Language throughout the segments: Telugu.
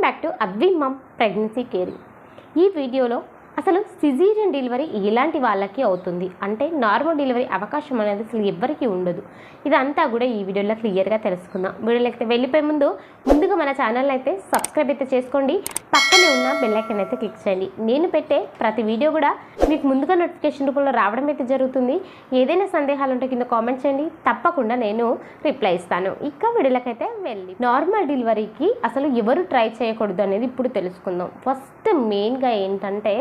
Welcome back to Advi mom pregnancy caring ఈ వీడియోలో అసలు సిజీరియన్ డెలివరీ ఎలాంటి వాళ్ళకి అవుతుంది. అంటే నార్మల్ డెలివరీ అవకాశం అనేది అసలు ఎవ్వరికీ ఉండదు. ఇదంతా కూడా ఈ వీడియోలో క్లియర్గా తెలుసుకుందాం. వీడియోలో అయితే వెళ్ళిపోయే ముందు ముందుగా మన ఛానల్ అయితే సబ్స్క్రైబ్ అయితే చేసుకోండి. పక్కనే ఉన్న బెల్లైకన్ అయితే క్లిక్ చేయండి. నేను పెట్టే ప్రతి వీడియో కూడా మీకు ముందుగా నోటిఫికేషన్ రూపంలో రావడం అయితే జరుగుతుంది. ఏదైనా సందేహాలు ఉంటే కింద కామెంట్ చేయండి. తప్పకుండా నేను రిప్లై ఇస్తాను. ఇక వీడియోలకైతే వెళ్ళి నార్మల్ డెలివరీకి అసలు ఎవరు ట్రై చేయకూడదు అనేది ఇప్పుడు తెలుసుకుందాం. ఫస్ట్ మెయిన్గా ఏంటంటే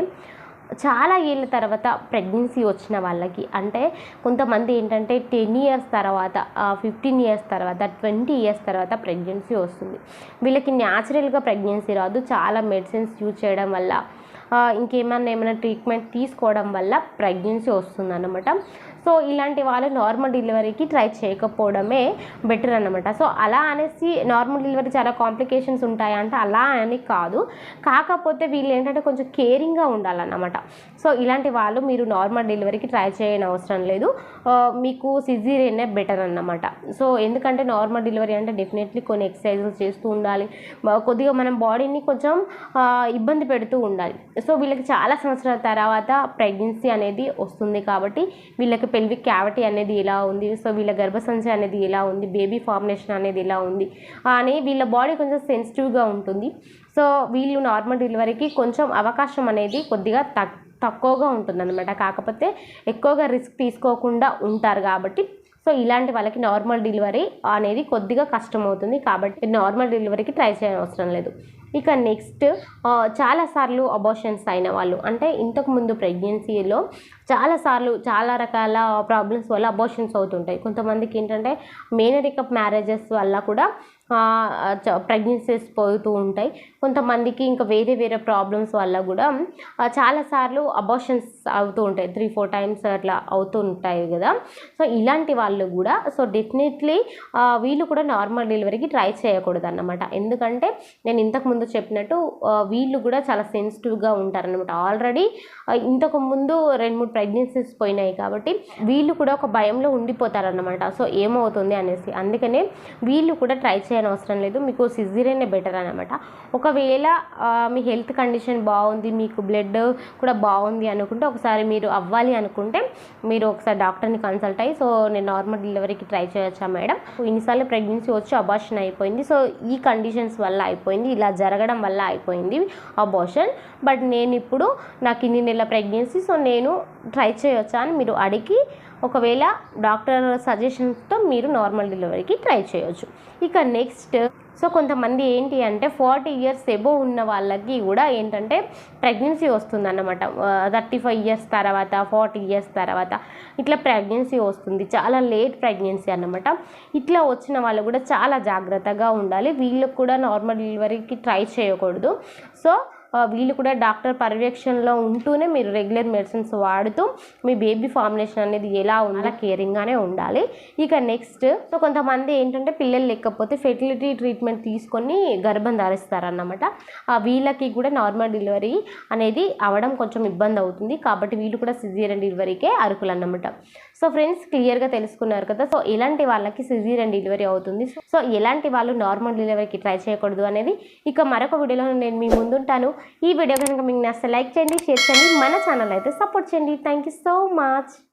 చాలా ఏళ్ళ తర్వాత ప్రెగ్నెన్సీ వచ్చిన వాళ్ళకి అంటే కొంతమంది ఏంటంటే టెన్ ఇయర్స్ తర్వాత ఫిఫ్టీన్ ఇయర్స్ తర్వాత ట్వంటీ ఇయర్స్ తర్వాత ప్రెగ్నెన్సీ వస్తుంది. వీళ్ళకి న్యాచురల్గా ప్రెగ్నెన్సీ రాదు చాలా మెడిసిన్స్ యూజ్ చేయడం వల్ల ఇంకేమన్నా ఏమైనా ట్రీట్మెంట్ తీసుకోవడం వల్ల ప్రెగ్నెన్సీ వస్తుందన్నమాట. సో ఇలాంటి వాళ్ళు నార్మల్ డెలివరీకి ట్రై చేయకపోవడమే బెటర్ అన్నమాట. సో అలా అనేసి నార్మల్ డెలివరీ చాలా కాంప్లికేషన్స్ ఉంటాయంటే అలా అని కాదు. కాకపోతే వీళ్ళు ఏంటంటే కొంచెం కేరింగ్గా ఉండాలన్నమాట. సో ఇలాంటి వాళ్ళు మీరు నార్మల్ డెలివరీకి ట్రై చేయని అవసరం లేదు. మీకు సిజీరియనే బెటర్ అన్నమాట. సో ఎందుకంటే నార్మల్ డెలివరీ అంటే డెఫినెట్లీ కొన్ని ఎక్సర్సైజెస్ చేస్తూ ఉండాలి. కొద్దిగా మనం బాడీని కొంచెం ఇబ్బంది పెడుతూ ఉండాలి. సో వీళ్ళకి చాలా సంవత్సరాల తర్వాత ప్రెగ్నెన్సీ అనేది వస్తుంది కాబట్టి వీళ్ళకి పెల్విక్ క్యావిటీ అనేది ఎలా ఉంది? సో వీళ్ళ గర్భసంచి అనేది ఎలా ఉంది? బేబీ ఫార్మేషన్ అనేది ఎలా ఉంది? అని వీళ్ళ బాడీ కొంచెం సెన్సిటివ్గా ఉంటుంది. సో వీళ్ళు నార్మల్ డెలివరీకి కొంచెం అవకాశం అనేది కొద్దిగా తక్ తక్కువగా ఉంటుందన్నమాట. కాకపోతే ఎక్కువగా రిస్క్ తీసుకోకుండా ఉంటారు కాబట్టి. సో ఇలాంటి వాళ్ళకి నార్మల్ డెలివరీ అనేది కొద్దిగా కష్టం అవుతుంది కాబట్టి నార్మల్ డెలివరీకి ట్రై చేయనవసరం లేదు. ఇక నెక్స్ట్ చాలాసార్లు అబోషన్స్ అయిన వాళ్ళు. అంటే ఇంతకుముందు ప్రెగ్నెన్సీలో చాలాసార్లు చాలా రకాల ప్రాబ్లమ్స్ వల్ల అబోషన్స్ అవుతుంటాయి. కొంతమందికి ఏంటంటే మేనరికప్ మ్యారేజెస్ వల్ల కూడా ప్రెగ్నెన్సీస్ పోతూ ఉంటాయి. కొంతమందికి ఇంకా వేరే వేరే ప్రాబ్లమ్స్ వల్ల కూడా చాలాసార్లు అబార్షన్స్ అవుతూ ఉంటాయి. త్రీ ఫోర్ టైమ్స్ అట్లా అవుతూ ఉంటాయి కదా. సో ఇలాంటి వాళ్ళు కూడా సో డెఫినెట్లీ వీళ్ళు కూడా నార్మల్ డెలివరీకి ట్రై చేయకూడదు అన్నమాట ఎందుకంటే నేను ఇంతకు ముందు చెప్పినట్టు వీళ్ళు కూడా చాలా సెన్సిటివ్గా ఉంటారనమాట ఆల్రెడీ ఇంతకు ముందు రెండు మూడు ప్రెగ్నెన్సీస్ పోయినాయి కాబట్టి వీళ్ళు కూడా ఒక భయంలో ఉండిపోతారన్నమాట. సో ఏమవుతుంది అనేసి. అందుకనే వీళ్ళు కూడా ట్రై చేయ చేయని అవసరం లేదు. మీకు సిజీరియనే బెటర్ అనమాట ఒకవేళ మీ హెల్త్ కండిషన్ బాగుంది మీకు బ్లడ్ కూడా బాగుంది అనుకుంటే ఒకసారి మీరు అవ్వాలి అనుకుంటే మీరు ఒకసారి డాక్టర్ని కన్సల్ట్ అయ్యి సో నేను నార్మల్ డెలివరీకి ట్రై చేయొచ్చా మేడం? ఇన్నిసార్లు ప్రెగ్నెన్సీ వచ్చి అబార్షన్ అయిపోయింది. సో ఈ కండిషన్స్ వల్ల అయిపోయింది ఇలా జరగడం వల్ల అయిపోయింది అబార్షన్. బట్ నేను ఇప్పుడు నాకు ఇన్ని నెలల ప్రెగ్నెన్సీ సో నేను ట్రై చేయొచ్చా అని మీరు అడిగి ఒకవేళ డాక్టర్ సజెషన్స్తో మీరు నార్మల్ డెలివరీకి ట్రై చేయొచ్చు. ఇక నెక్స్ట్ సో కొంతమంది ఏంటి అంటే ఫార్టీ ఇయర్స్ ఎబో ఉన్న వాళ్ళకి కూడా ఏంటంటే ప్రెగ్నెన్సీ వస్తుందన్నమాట. థర్టీ ఫైవ్ ఇయర్స్ తర్వాత ఫార్టీ ఇయర్స్ తర్వాత ఇట్లా ప్రెగ్నెన్సీ వస్తుంది. చాలా లేట్ ప్రెగ్నెన్సీ అన్నమాట. ఇట్లా వచ్చిన వాళ్ళు కూడా చాలా జాగ్రత్తగా ఉండాలి. వీళ్ళకి కూడా నార్మల్ డెలివరీకి ట్రై చేయకూడదు. సో వీళ్ళు కూడా డాక్టర్ పర్యవేక్షణలో ఉంటూనే మీరు రెగ్యులర్ మెడిసిన్స్ వాడుతూ మీ బేబీ ఫార్ములేషన్ అనేది ఎలా ఉండాలో కేరింగ్గానే ఉండాలి. ఇక నెక్స్ట్ సో కొంతమంది ఏంటంటే పిల్లలు లేకపోతే ఫెర్టిలిటీ ట్రీట్మెంట్ తీసుకొని గర్భం ధరిస్తారన్నమాట. ఆ వీళ్ళకి కూడా నార్మల్ డెలివరీ అనేది అవడం కొంచెం ఇబ్బంది అవుతుంది. కాబట్టి వీళ్ళు కూడా సిజీరియన్ డెలివరీకే అర్హులు అన్నమాట సో ఫ్రెండ్స్ క్లియర్గా తెలుసుకున్నారు కదా. సో ఇలాంటి వాళ్ళకి సిజీరియన్ డెలివరీ అవుతుంది. సో ఎలాంటి వాళ్ళు నార్మల్ డెలివరీకి ట్రై చేయకూడదు అనేది ఇక మరొక వీడియోలో నేను మీ ముందుంటాను. ఈ వీడియో కనుక మీకు నచ్చితే లైక్ చేయండి షేర్ చేయండి. మన ఛానల్ అయితే సపోర్ట్ చేయండి. Thank you so much.